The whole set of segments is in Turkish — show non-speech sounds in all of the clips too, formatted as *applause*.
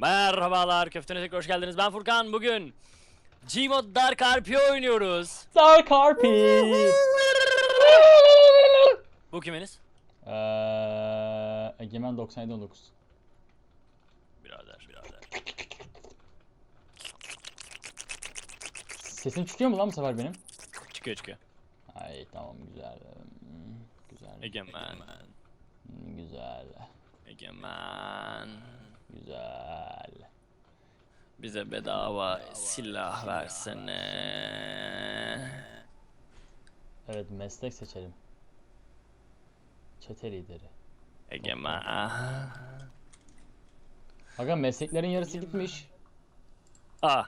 Merhabalar köftene tekrar hoş geldiniz. Ben Furkan. Bugün Gmod Dark RP oynuyoruz. Star Carpi. Bu kiminiz? Eee Egemen 9719. Birader, birader. Sesim çıkıyor mu lan bu sefer benim? Çıkıyor çıkıyor. Ay tamam güzel. Güzel. Egemen. Hmm, Güzel. Egemen. Güzel. Bize bedava silah versene. Evet meslek seçelim. Çete lideri. Egemen. Aga mesleklerin yarısı gitmiş. Aa.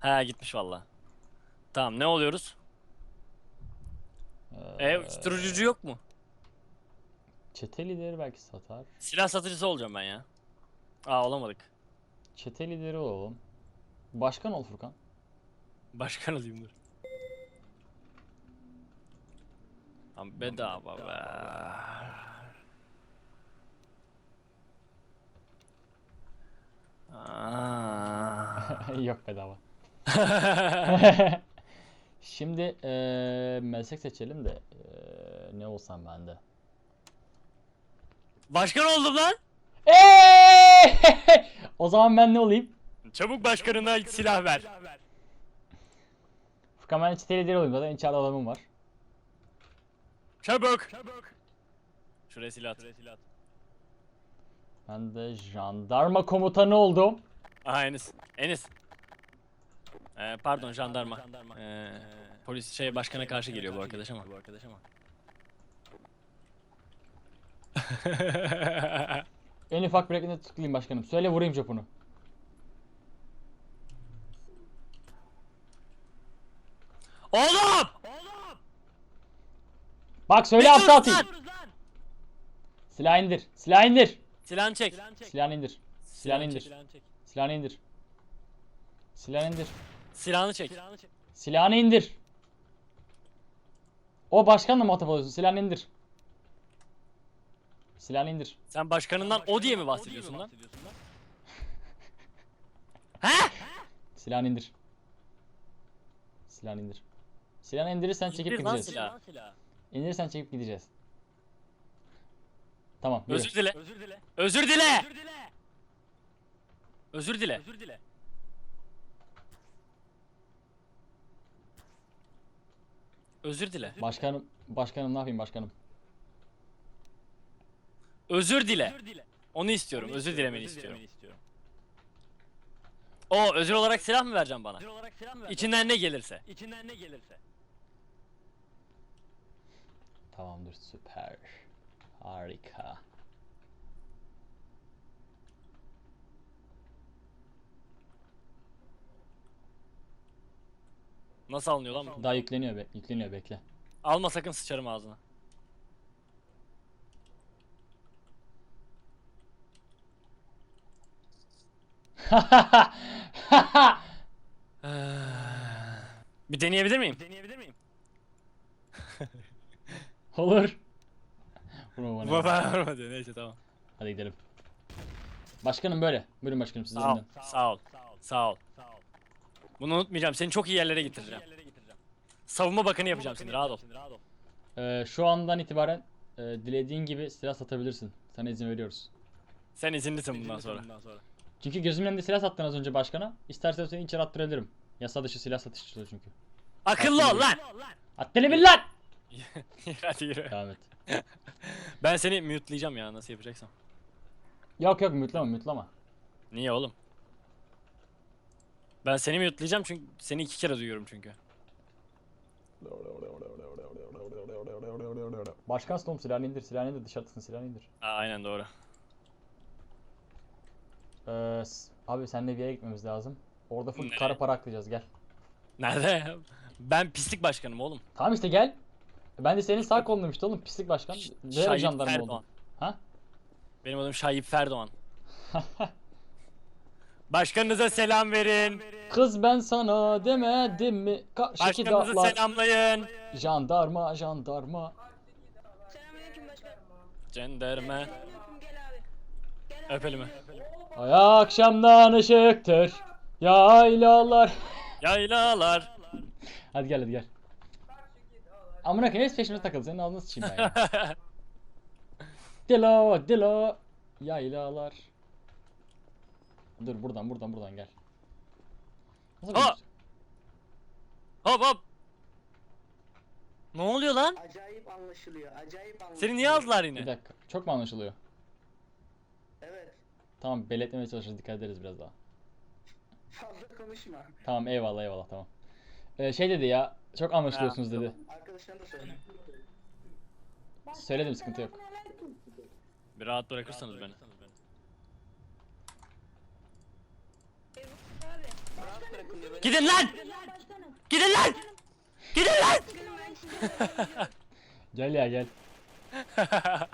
Ha gitmiş valla. Tamam ne oluyoruz? Ee, E uyuşturucu yok mu? Çete lideri belki satar. Silah satıcısı olacağım ben ya. Aa olamadık. Çete lideri olalım. Başkan ol Furkan. Başkan olayım dur. Tam bedava be. Aa. *laughs* Yok bedava. *laughs* Şimdi eee meslek seçelim de eee, ne olsam ben de. Başkan oldum lan. Eee! *laughs* o zaman ben ne olayım? Çabuk başkanına silah ver. Furkan ben çete lideri olayım zaten içeride adamım var. Çabuk. Şuraya silah at. Ben de jandarma komutanı oldum. Aha Enis. Enis. Ee, pardon jandarma. Ee, polis şey başkana karşı geliyor bu arkadaş ama. Bu arkadaş ama. *laughs* En ufak bir hareketine tıklayayım başkanım. Söyle vurayım jopunu. Oğlum! Bak söyle aptal atayım. Silah indir. Silah indir. Silahını çek. Silahını indir. Silahını indir. çek. Silahını indir. Silahını indir. Silahını çek. Silahını indir. O başkanla muhatap oluyorsun. Silahını indir. Silahını indir. Sen başkanından o diye mi bahsediyorsun lan? *laughs* He? Silahını indir. Silahını indir. Silahını indirirsen çekip İndir lan gideceğiz. silahı. İndirirsen çekip gideceğiz. Tamam. yürü. Özür dile. Özür dile. Özür dile. Özür dile. Özür dile. Özür dile. Başkanım, başkanım ne yapayım başkanım? Özür dile. Onu istiyorum. Özür dilemeni istiyorum. O özür olarak silah mı vereceğim bana? İçinden ne gelirse. İçinden ne gelirse. Tamamdır süper. Harika. Nasıl alınıyor lan bu? Daha yükleniyor be yükleniyor bekle. Alma sakın sıçarım ağzına. Bir deneyebilir miyim? Deneyebilir miyim? *laughs* Olur. Vurma bana. Baba vurmadı neyse tamam. Hadi gidelim. Başkanım böyle. Buyurun başkanım siz Sağ ol. önden. Sağ ol. Sağ ol. Bunu unutmayacağım. Seni çok iyi yerlere getireceğim. Savunma bakanı yapacağım seni. Rahat ol. Ee, şu andan itibaren e, dilediğin gibi silah satabilirsin. Sana izin veriyoruz. Sen izinlisin bundan sonra. Çünkü gözümün önünde silah sattın az önce başkana. İstersen seni içeri attırabilirim. Yasa dışı silah satışçılığı çünkü. Akıllı ol lan. At deli bil lan! *laughs* Hadi yürü. Devam et. *laughs* Ben seni mute'layacağım ya nasıl yapacaksam. Yok yok mütlama mütlama. Niye oğlum? Ben seni mute'layacağım çünkü seni iki kere duyuyorum çünkü. Başkan Storm silahını indir silahını indir dışarı atsın silahını indir. Aa, aynen doğru. Ee, s- abi seninle bir yere gitmemiz lazım. Orada full Nereye? kara para aklayacağız gel. Nerede? Ben pislik başkanım oğlum. Tamam işte gel. Ben de senin sağ kolunum işte oğlum pislik başkan. Ve Şahip jandarma Ferdoğan. oldum. Ha? Benim adım Şahip Ferdoğan. *laughs* Başkanınıza selam verin. Kız ben sana demedim mi? Karşıki Başkanınızı dağlar. selamlayın. Jandarma jandarma. Selamünaleyküm başkan. Cenderme. Selamünaleyküm gel abi. Gel Öpelim mi? Ay akşamdan ışıktır. Yaylalar. Yaylalar. Hadi gel hadi gel. Amına koyayım hepsi peşime takıldı. Senin ağzını sıçayım ben ya. *laughs* Dilo, dilo. Yaylalar. Dur buradan buradan buradan gel. Nasıl Ha! gidiyorsun? hop hop. Ne oluyor lan? Acayip anlaşılıyor. Acayip anlaşılıyor. Seni niye aldılar Bir yine? dakika. Çok mu anlaşılıyor? Tamam belletmemeye çalışırız. Dikkat ederiz biraz daha. Fazla konuşma. Tamam eyvallah eyvallah tamam. Ee, şey dedi ya. Çok anlaşılıyorsunuz dedi. Arkadaşlarına da söyle. Söyledim sıkıntı yok. Bir rahat bırakırsanız beni. Rahat bırakın diyor. Gidin lan! Gidin lan! Gidin lan! Gel ya gel. *laughs*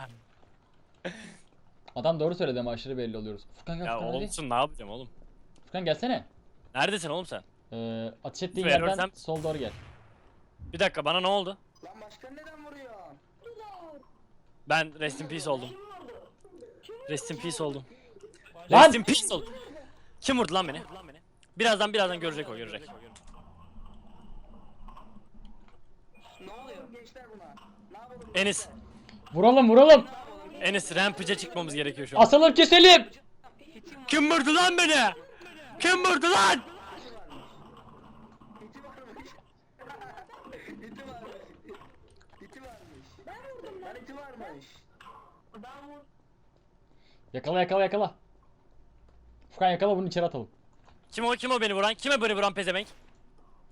Adam doğru söyledi ama aşırı belli oluyoruz. Furkan gel Ya Furkan hadi. olsun ne yapacağım oğlum? Furkan gelsene. Neredesin oğlum sen? Ee, ateş ettiğin Verirsem- yerden sol doğru gel. Bir dakika bana ne oldu? Lan başkan neden vuruyor? Ben rest in peace oldum. Rest in peace oldum. Lan! Rest in peace oldum. Kim vurdu lan beni? Birazdan birazdan görecek o görecek. Ne oluyor? Gençler buna. Ne yapalım? Enis. Vuralım vuralım. Enis rampage'e çıkmamız gerekiyor şu an. Asalım keselim. Kim vurdu lan beni? Kim vurdu lan? İti varmış. İti varmış. İti varmış. Ben vurdum lan. iti varmış. Yakala yakala yakala. Furkan yakala bunu içeri atalım. Kim o kim o beni vuran? Kime beni vuran pezevenk?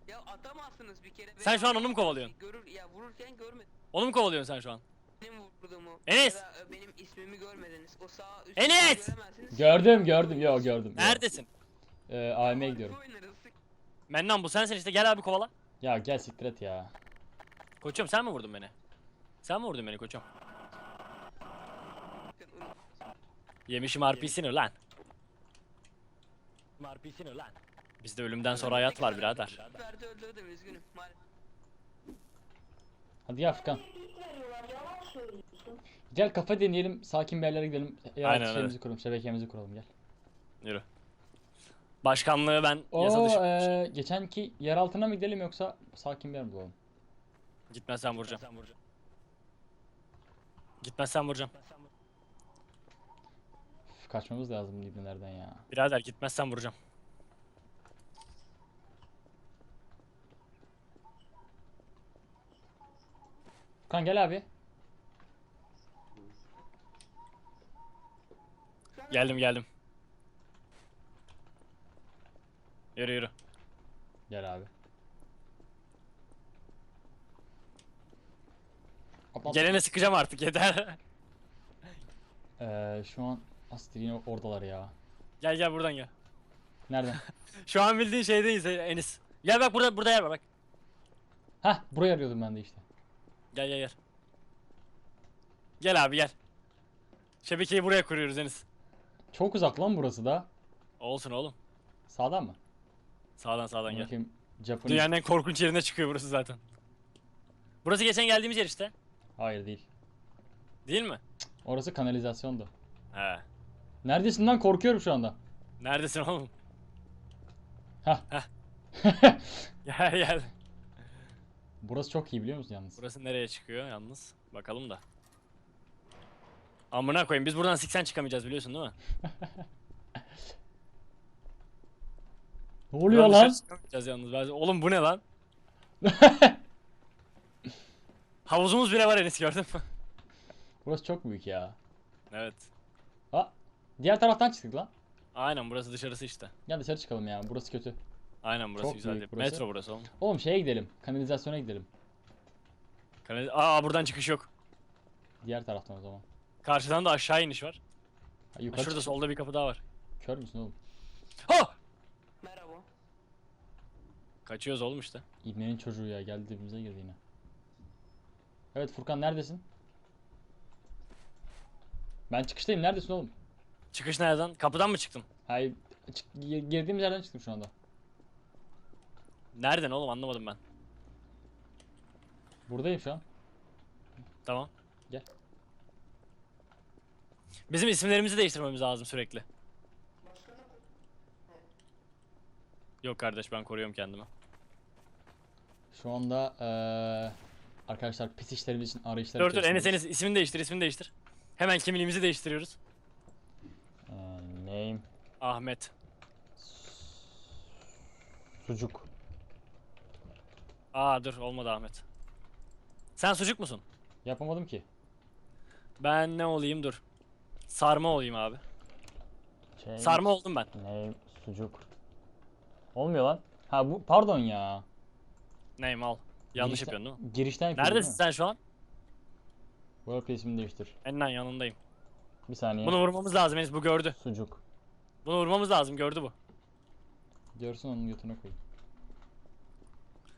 Ya atamazsınız bir kere. Sen şu an onu mu kovalıyorsun? Görür ya vururken görmedin Onu mu kovalıyorsun sen şu an? Benim vurduğumu. Enes! Ya da e, benim ismimi görmediniz. O sağ üst Enes! göremezsiniz. Gördüm gördüm. Yo gördüm. Neredesin? Ee, AVM'ye gidiyorum. Oynarız. Mennan bu sensin işte gel abi kovala. Ya gel siktir et ya. Koçum sen mi vurdun beni? Sen mi vurdun beni koçum? Yemişim RP'sini lan. RP'sini lan. Bizde ölümden sonra hayat var birader. Verdi öldürdüm üzgünüm. Maalesef. Hadi gel Furkan. Gel kafa deneyelim. Sakin bir yerlere gidelim. Aynen Aynen öyle. şeyimizi kuralım. Şebekemizi kuralım gel. Yürü. Başkanlığı ben yasa Oo, dışı. ee, geçenki yer altına mı gidelim yoksa sakin bir yer mi bulalım? Gitmezsen vuracağım. Gitmezsen vuracağım. Üf, kaçmamız lazım dibinlerden ya. Birader gitmezsen vuracağım. Furkan gel abi. Geldim geldim. Yürü yürü. Gel abi. Gelene sıkacağım artık yeter. Ee, şu an Aslı yine oradalar ya. gel gel buradan gel. Nereden? *laughs* Şu an bildiğin şeydeyiz Enis. Gel bak burada burada yer var bak. Hah burayı arıyordum ben de işte. Gel gel gel. Gel abi gel. Şebekeyi buraya kuruyoruz Enis. Çok uzak lan burası da. Olsun oğlum. Sağdan mı? Sağdan sağdan gel. Bakayım. Japanese... Dünyanın en korkunç yerine çıkıyor burası zaten. Burası geçen geldiğimiz yer işte. Hayır değil. Değil mi? Orası kanalizasyondu. He. Neredesin lan korkuyorum şu anda. Neredesin oğlum? Hah. Heh. *laughs* Gel gel. Burası çok iyi biliyor musun yalnız? Burası nereye çıkıyor yalnız? Bakalım da. Amına koyayım biz buradan siksen çıkamayacağız biliyorsun değil mi? *laughs* Ne oluyor Buradan lan? dışarı çıkamayacağız yalnız. Ben- Oğlum bu ne lan? *laughs* Havuzumuz bile var Enis gördün mü? Burası çok büyük ya. evet. Ha. Diğer taraftan çıktık lan. Aynen burası dışarısı işte. Gel dışarı çıkalım ya. Burası kötü. Aynen burası Çok güzel büyük değil. burası. Metro burası oğlum. Oğlum şeye gidelim. Kanalizasyona gidelim. Kanal- Aa buradan çıkış yok. Diğer taraftan o zaman. Karşıdan da aşağı iniş var. Ha, Ha, yukarı Şurada çık- solda bir kapı daha var. Kör müsün oğlum? Ha! Merhaba. Kaçıyoruz oğlum işte. İbnenin çocuğu ya geldi dibimize girdi yine. Evet Furkan neredesin? Ben çıkıştayım. Neredesin oğlum? Çıkış nereden? Kapıdan mı çıktın? Hayır. çık- gi- girdiğimiz yerden çıktım şu anda. Nereden oğlum anlamadım ben. Buradayım şu an. Tamam. Bizim isimlerimizi değiştirmemiz lazım sürekli. Yok kardeş ben koruyorum kendimi. Şu anda eee arkadaşlar pis işlerimiz için arayışlar Dur dur. Enes ismini değiştir ismini değiştir. Hemen kimliğimizi değiştiriyoruz. Eee, name Ahmet. sucuk. Aa dur olmadı Ahmet. Sen sucuk musun? Yapamadım ki. Ben ne olayım dur. Sarma olayım abi. Şey, Sarma oldum ben. Name sucuk. Olmuyor lan. Ha bu pardon ya. Neyim al. Yanlış Girişten- yapıyorsun değil mi? Girişten Neredesin sen şu an? Workplace ismini değiştir. Enden yanındayım. Bir saniye. Bunu vurmamız lazım Enes bu gördü. Sucuk. Bunu vurmamız lazım gördü bu. Görsün onun götüne koy.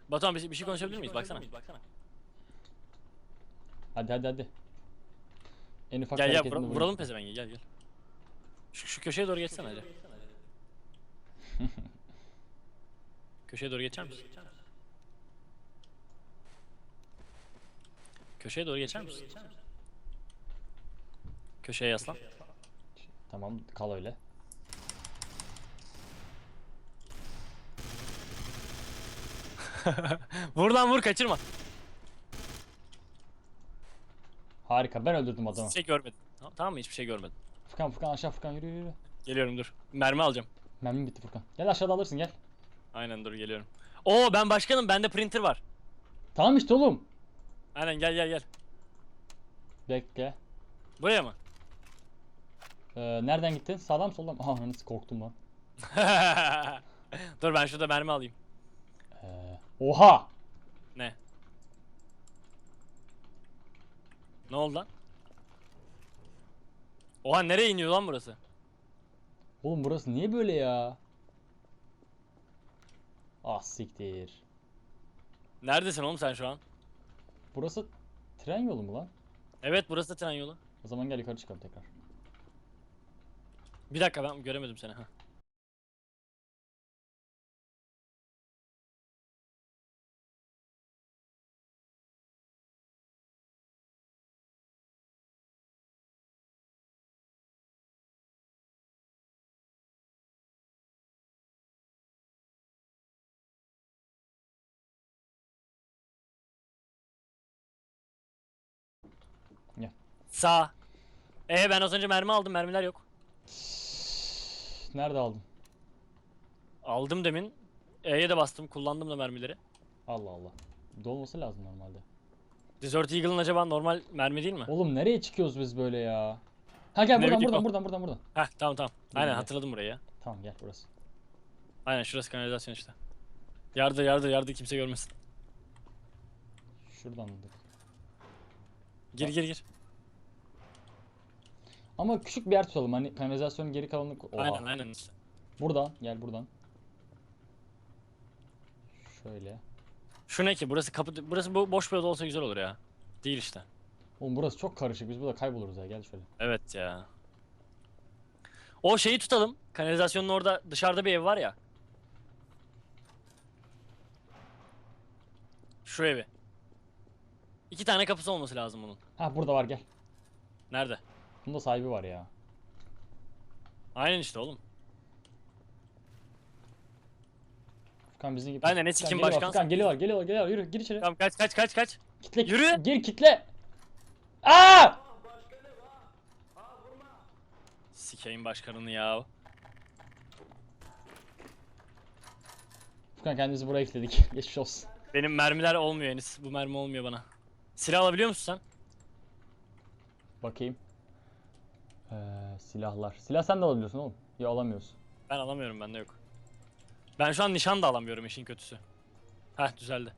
Batuhan bir, şey- bir şey konuşabilir miyiz? Baksana. Hadi hadi hadi. En ufak Gel gel hareketini vura- vurayım. vuralım pezevengi gel gel. Şu, şu köşeye doğru geçsene hadi. *laughs* köşeye doğru geçer misin? Köşeye doğru geçer misin? Köşeye yaslan. Tamam kal öyle. *laughs* Vur lan vur kaçırma. Harika ben öldürdüm adamı. Hiçbir şey görmedim. Tamam, mı? Hiçbir şey görmedim. Furkan Furkan aşağı Furkan yürü yürü. Geliyorum dur. Mermi alacağım. Mermim bitti Furkan. Gel aşağıda alırsın gel. Aynen dur geliyorum. Oo ben başkanım bende printer var. Tamam işte oğlum. Aynen gel gel gel. Bekle. Buraya mı? Ee, nereden gittin? Sağdan mı soldan mı? Aha nasıl korktum lan. *laughs* dur ben şurada mermi alayım. Ee, oha! Ne? Ne oldu lan? Oha nereye iniyor lan burası? Oğlum burası niye böyle ya? Ah siktir. Neredesin oğlum sen şu an? Burası tren yolu mu lan? Evet burası tren yolu. O zaman gel yukarı çıkalım tekrar. Bir dakika ben göremedim seni. Ha. Gel. Sağ. Ee ben az önce mermi aldım. Mermiler yok. Nerede aldın? Aldım demin. E'ye de bastım. Kullandım da mermileri. Allah Allah. Dolması lazım normalde. Desert Eagle'ın acaba normal mermi değil mi? Oğlum nereye çıkıyoruz biz böyle ya? Ha gel buradan buradan buradan buradan buradan. Heh tamam tamam. Aynen gel. hatırladım burayı ya. Tamam gel burası. Aynen şurası kanalizasyon işte. Yardır yardır yardır kimse görmesin. Şuradan mı? Gir gir gir. Ama küçük bir yer tutalım hani kanalizasyonun geri kalanını... Oha. Aynen aynen işte. Buradan gel buradan. Şöyle. Şu ne ki? Burası kapı burası bo- boş bir oda olsa güzel olur ya. Değil işte. Oğlum burası çok karışık biz burada kayboluruz ya gel şöyle. Evet ya. O şeyi tutalım. Kanalizasyonun orada dışarıda bir ev var ya. Şu evi. İki tane kapısı olması lazım bunun. Ha burada var gel. Nerede? Bunda sahibi var ya. Aynen işte oğlum. Furkan bizim gibi. Ben de ne sikim başkan- Furkan geliyorlar geliyorlar geliyorlar yürü gir içeri. Tamam kaç kaç kaç kaç. Kitle Yürü. Gir kitle. Aa! Sikeyim başkanını ya. Furkan kendimizi buraya kilitledik. *laughs* Geçmiş olsun. Benim mermiler olmuyor Enis. Bu mermi olmuyor bana. Silah alabiliyor musun sen? Bakayım. Ee, silahlar. Silah sen de alabiliyorsun oğlum. Ya alamıyorsun. Ben alamıyorum bende yok. Ben şu an nişan da alamıyorum işin kötüsü. Heh düzeldi.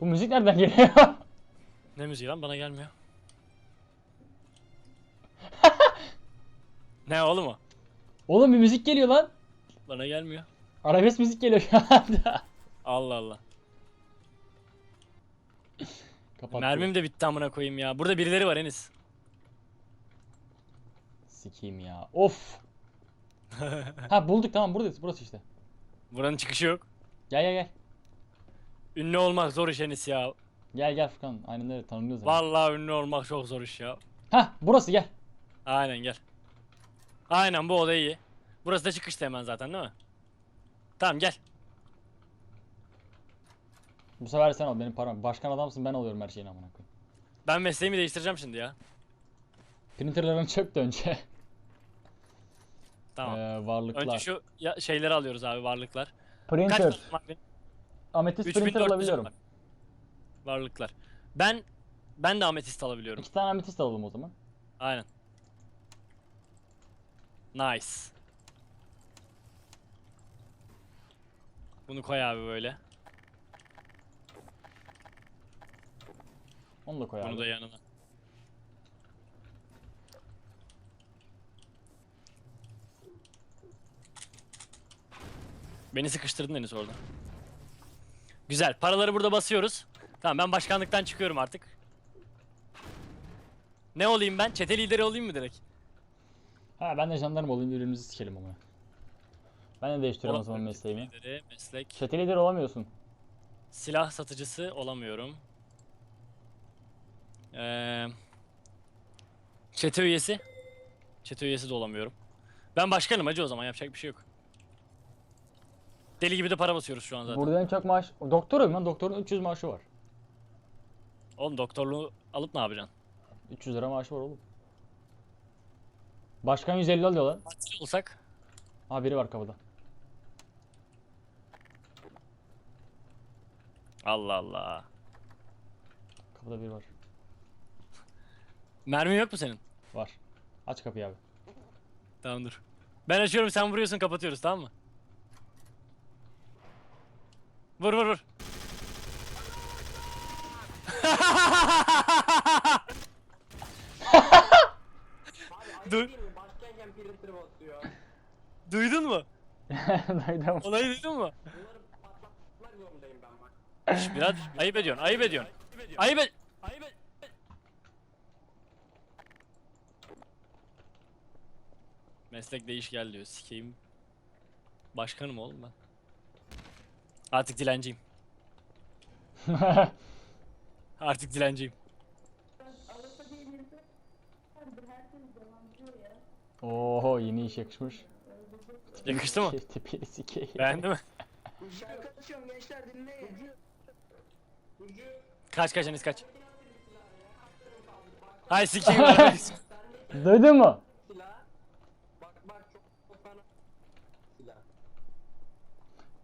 Bu müzik nereden geliyor? *laughs* Ne müziği lan bana gelmiyor. *laughs* ne oğlum o? oğlum bir müzik geliyor lan. Bana gelmiyor. Arabesk müzik geliyor şu anda. Allah Allah. Kapat. Mermim de bitti amına koyayım ya. Burada birileri var Enis. Sikeyim ya. Of. *laughs* ha bulduk tamam buradayız burası işte. Buranın çıkışı yok. Gel gel gel. Ünlü olmak zor iş Enis ya. Gel gel Furkan. Aynen öyle tanınıyoruz. yani. Vallahi ünlü olmak çok zor iş ya. Ha burası gel. Aynen gel. Aynen bu oda iyi. Burası da çıkışta hemen zaten değil mi? Tamam gel. Bu sefer sen al benim param. Başkan adamsın ben alıyorum her şeyini amına koyayım. Ben mesleğimi değiştireceğim şimdi ya. Printerların çöktü önce. Tamam. Ee, varlıklar. Önce şu ya- şeyleri alıyoruz abi varlıklar. Kaç Printer. varlık var benim? Ametist 3400 printer alabiliyorum. var. Varlıklar. Ben ben de ametist alabiliyorum. İki tane ametist alalım o zaman. Aynen. Nice. Bunu koy abi böyle. Onu da koy abi. Bunu da yanına. Beni sıkıştırdın Deniz orada. Güzel. Paraları burada basıyoruz. Tamam ben başkanlıktan çıkıyorum artık. Ne olayım ben? Çete lideri olayım mı direkt? Ha ben de jandarma olayım birbirimizi sikelim ama. Ben de değiştiriyorum o zaman mesleğimi. Lideri, meslek. Çete lideri olamıyorsun. Silah satıcısı olamıyorum. Ee, çete üyesi. Çete üyesi de olamıyorum. Ben başkanım acı o zaman yapacak bir şey yok. Deli gibi de para basıyoruz şu an zaten. Burada en çok maaş... Doktorum lan doktorun 300 maaşı var. Oğlum doktorluğu alıp ne yapacaksın? 300 lira maaşı var oğlum. Başkan 150 alıyor lan. Katil olsak Ha biri var kapıda. Allah Allah. Kapıda biri var. Mermi yok mu senin? Var. Aç kapıyı abi. Tamam dur. Ben açıyorum sen vuruyorsun kapatıyoruz tamam mı? Vur vur vur. Du- Başkenken printer basıyor. Duydun mu? *laughs* Duydum. Olayı duydun mu? Şş, Biraz ayıp ediyorsun, ayıp ediyorsun. Ayıp et. Ayıp et. Meslek değiş gel diyor. Sikeyim. Başkanım oğlum ben. Artık dilenciyim. *laughs* Artık dilenciyim. Oho yeni iş yakışmış. Yakıştı mı? *laughs* Tipini sikeyim. Beğendin mi? Şarkı açıyorum gençler dinleyin. Kaç kaç Enes kaç. Hay sikeyim. *laughs* Duydun mu? Silah. Bak bak çok çok fena. Silah.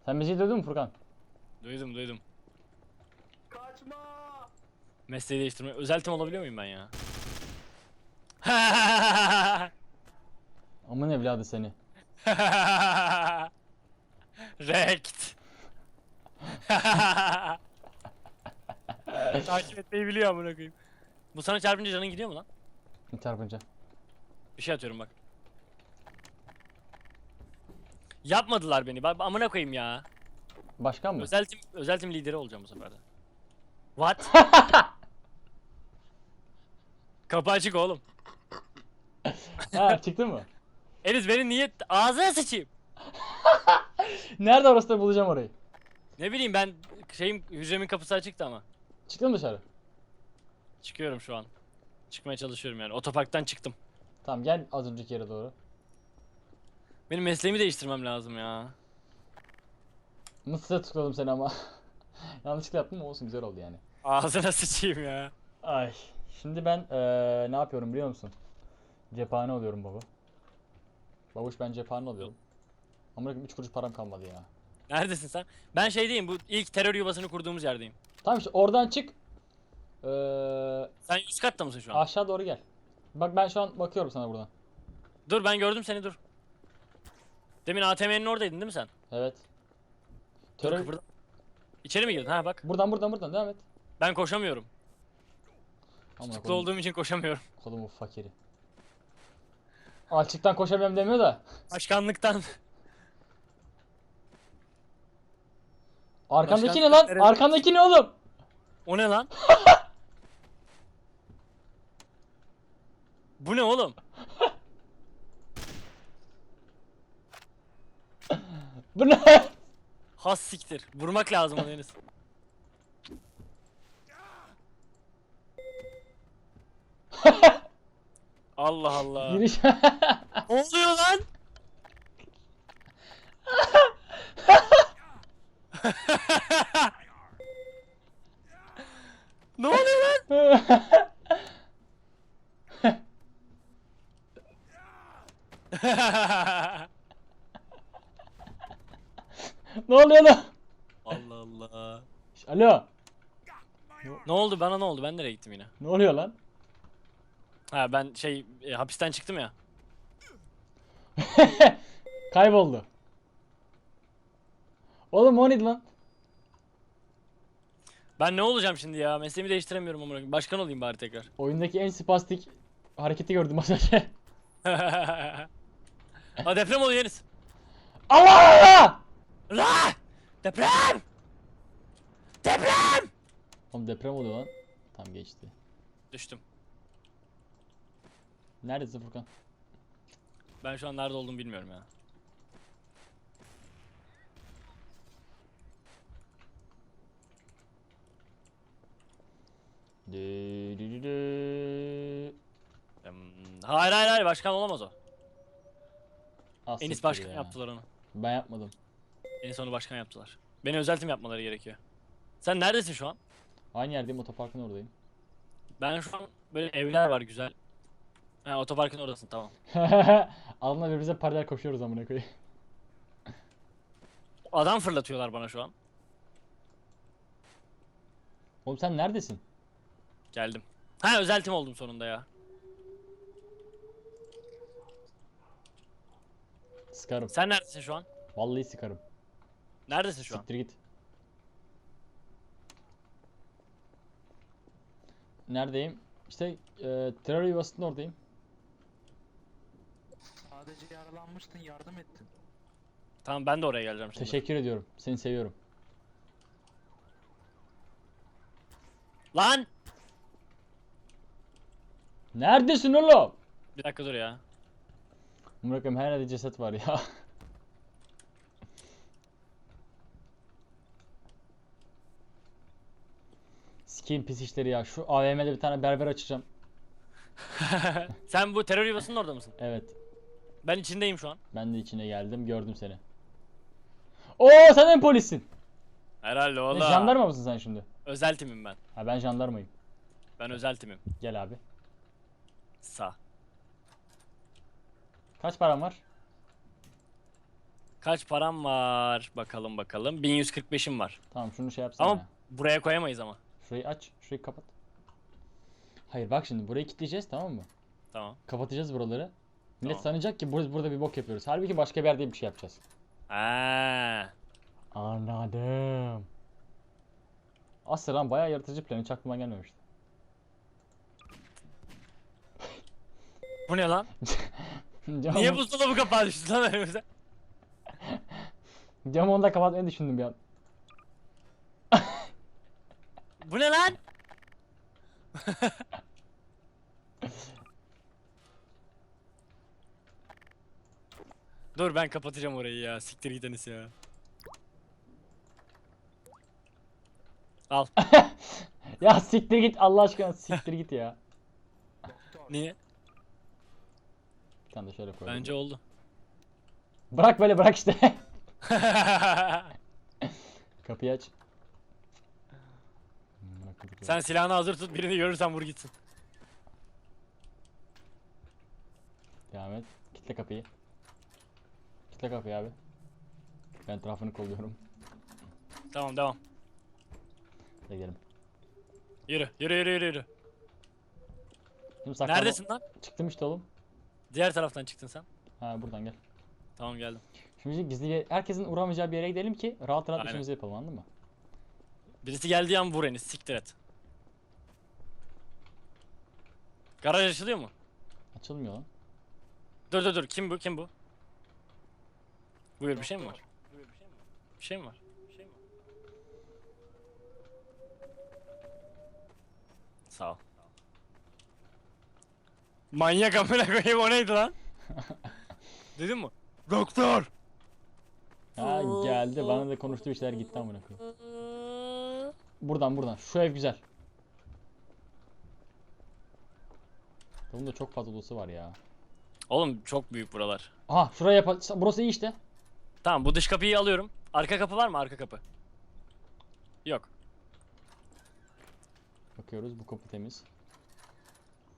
Sen bizi duydun mu Furkan? duydum duydum. Kaçma. Mesleği değiştirme. Özeltim olabiliyor muyum ben ya? *laughs* Aman evladı seni. *laughs* Rekt. *laughs* Takip etmeyi biliyor amına koyayım. Bu sana çarpınca canın gidiyor mu lan? Çarpınca. Bir şey atıyorum bak. Yapmadılar beni. Bak amına koyayım ya. Başkan mı? Özel tim özel tim lideri olacağım bu sefer de. What? *laughs* Kapı açık oğlum. *laughs* ha çıktı mı? Enes beni niye ağzına sıçayım? *laughs* Nerede orası da bulacağım orayı. Ne bileyim ben şeyim hücremin kapısı açıktı ama. Çıktın mı dışarı? Çıkıyorum şu an. Çıkmaya çalışıyorum yani. Otoparktan çıktım. Tamam gel az önceki yere doğru. Benim mesleğimi değiştirmem lazım ya. Mısır'a tıkladım seni ama. *laughs* Yanlışlıkla yaptım ama olsun güzel oldu yani. Ağzına sıçayım ya. Ay. Şimdi ben eee, ne yapıyorum biliyor musun? Cephane oluyorum baba. Babuş ben cephane oluyorum. Ama 3 kuruş param kalmadı ya. Neredesin sen? Ben şeydeyim bu ilk terör yuvasını kurduğumuz yerdeyim. Tamam işte oradan çık. Eee Sen üst katta mısın şu an? aşağı doğru gel. Bak ben şu an bakıyorum sana buradan. Dur ben gördüm seni dur. Demin ATM'nin oradaydın değil mi sen? Evet. Dur Terör... kıpırda. İçeri mi girdin? Ha bak. Buradan buradan buradan devam et. Ben koşamıyorum. Tutuklu koydum, olduğum için koşamıyorum. kodumun fakiri. Alçıktan koşamıyorum demiyor da. Başkanlıktan. Arkandaki ne Başkan- lan? Arkandaki ne oğlum? O ne lan? *laughs* Bu ne oğlum? Bu ne? Has siktir. Vurmak lazım onu Enes. Allah Allah. Giriş. Ne oluyor lan? ne oluyor lan? *laughs* *laughs* ne oluyor lan? Allah Allah. Şş, Alo. Ne oldu bana ne oldu? Ben nereye gittim yine? Ne oluyor lan? Ha ben şey e, hapisten çıktım ya. *laughs* Kayboldu. Oğlum o neydi lan? Ben ne olacağım şimdi ya? Mesleğimi değiştiremiyorum amına koyayım. Başkan olayım bari tekrar. Oyundaki en spastik hareketi gördüm az önce. *laughs* ha deprem oluyor Enis. Allah! La! Deprem! Deprem! Oğlum deprem oluyor lan. Tam geçti. Düştüm. Neredesin Furkan? Ben şu an nerede olduğumu bilmiyorum ya. Dü dü dü dü. Hmm, Hayır hayır hayır başkan olamaz o. Ah, Enis siktir başkan ya. yaptılar onu. Ben yapmadım. Enis onu başkan yaptılar. Beni özeltim yapmaları gerekiyor. Sen neredesin şu an? Aynı yerdeyim otoparkın oradayım. Ben şu an böyle evler var güzel. Ha otoparkın oradasın tamam. *laughs* Adamla birbirimize paralel koşuyoruz amına koyayım. Adam fırlatıyorlar bana şu an. Oğlum sen neredesin? Geldim. Ha özeltim oldum sonunda ya. Sıkarım. Sen neredesin şu an? Vallahi sıkarım. Neredesin şu an? Siktir git. Neredeyim? İşte e, terör yuvasının oradayım. Sadece yaralanmıştın yardım ettim. Tamam ben de oraya geleceğim şimdi. Teşekkür ediyorum. Seni seviyorum. Lan! Neredesin oğlum? Bir dakika dur ya. Bırakın her yerde ceset var ya. *laughs* Sikeyim pis işleri ya. Şu AVM'de bir tane berber açacağım. *laughs* Sen bu terör yuvasının orada mısın? Evet. Ben içindeyim şu an. Ben de içine geldim. Gördüm seni. Oo sen de mi polissin? Herhalde Ne, valla. jandarma mısın sen şimdi? Özel timim ben. Ha ben jandarmayım. Ben özel timim. Gel abi. Sağ. Kaç param var? Kaç param var? Bakalım bakalım. 1145'im var. Tamam şunu şey yapsana. Ama ya. buraya koyamayız ama. Şurayı aç. Şurayı kapat. Hayır bak şimdi burayı kilitleyeceğiz tamam mı? Tamam. Kapatacağız buraları. Millet Tamam. sanacak ki burada, burada bir bok yapıyoruz. Halbuki başka bir yerde bir şey yapacağız. Aa. Anladım. Aslan bayağı yaratıcı plan hiç aklıma gelmemişti. Bu ne lan? *laughs* Camı, Niye buzdolabı kapağı düştü lan önümüze? *laughs* camı onu da kapatmayı düşündüm bir an. Bu ne lan? *laughs* Dur ben kapatacağım orayı ya. Siktir gideniz ya. Al. *laughs* Ya siktir git Allah aşkına siktir git ya. *laughs* Niye? Bir tane de şöyle koyalım. Bence oldu. Bırak böyle bırak işte. Kapıyı aç. Sen silahını hazır tut birini görürsen vur gitsin. Devam et. Kitle kapıyı. Kitle kapıyı abi. Ben etrafını kolluyorum. Tamam devam. Hadi gidelim. Yürü yürü yürü yürü. yürü. Şimdi Neredesin lan? Çıktım işte oğlum. Diğer taraftan çıktın sen. Ha buradan gel. Tamam geldim. Şimdi gizli herkesin uğramayacağı bir yere gidelim ki rahat rahat Aynen. işimizi yapalım anladın mı? Birisi geldiği an vur Enis siktir et. Garaj açılıyor mu? Açılmıyor lan. Dur dur dur kim bu kim bu? Buyur bir şey mi var? Bir şey mi var? Bir şey mi var? Sağ ol. Manyak amına koyayım o neydi lan? *laughs* Duydun mu? Doktor! Ha geldi bana da konuştuğu işler gitti amına koyayım. Buradan buradan. Şu ev güzel. Bunun da çok fazla dolusu var ya. Oğlum çok büyük buralar. Aha şuraya yap. Burası iyi işte. Tamam bu dış kapıyı alıyorum. Arka kapı var mı arka kapı? Yok. Bakıyoruz bu kapı temiz.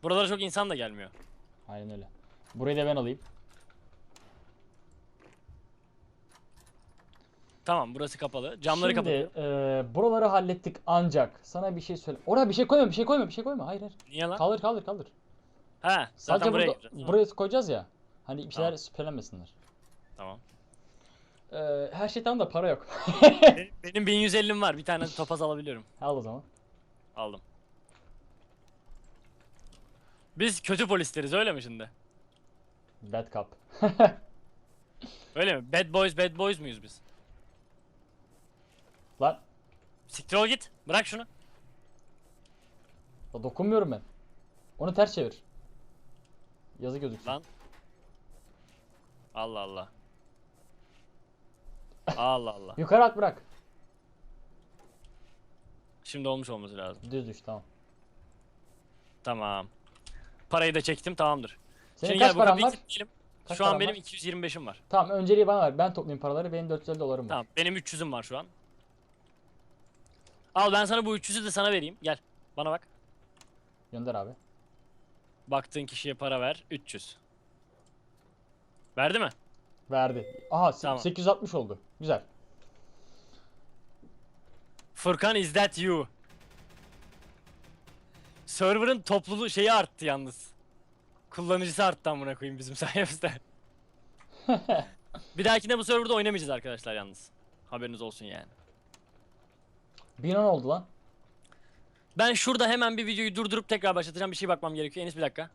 Buralara çok insan da gelmiyor. Aynen öyle. Burayı da ben alayım. Tamam burası kapalı. Camları Şimdi kapatıyorum. eee, buraları hallettik ancak sana bir şey söyle. Oraya bir şey koyma, bir şey koyma, bir şey koyma. Hayır hayır. Niye lan? Kaldır kaldır kaldır. He zaten Sadece buraya burada, gireceğiz. buraya koyacağız ya. Hani bir şeyler Tamam. şüphelenmesinler. Tamam. Eee, her şey tamam da para yok. *laughs* Benim, benim 1150'm var. Bir tane topaz alabiliyorum. Al o zaman. Aldım. Biz kötü polisleriz öyle mi şimdi? Bad cup. *laughs* Öyle mi? Bad boys bad boys muyuz biz? Lan Siktir ol git. Bırak şunu. la dokunmuyorum ben. Onu ters çevir. Yazı gözüksün. Lan. Allah Allah. Allah Allah. *laughs* Yukarı at bırak. Şimdi olmuş olması lazım. Düz düş tamam. Tamam. Parayı da çektim tamamdır. Senin Şimdi kaç gel paran var? Kaç Şu an benim var? 225'im var. Tamam önceliği bana ver. Ben toplayayım paraları. Benim 450 dolarım var. Tamam benim 300'üm var şu an. Al ben sana bu 300'ü de sana vereyim. Gel. Bana bak. Gönder abi. Baktığın kişiye para ver. 300. Verdi mi? Verdi. Aha se- Tamam. 860 oldu. Güzel. Furkan is that you? Server'ın topluluğu şeyi arttı yalnız. Kullanıcısı arttı amına koyayım bizim *laughs* sayemizde. *laughs* bir dahakine bu serverda oynamayacağız arkadaşlar yalnız. Haberiniz olsun yani. 1010 oldu lan. Ben şurada hemen bir videoyu durdurup tekrar başlatacağım. Bir şey bakmam gerekiyor. Enis bir dakika.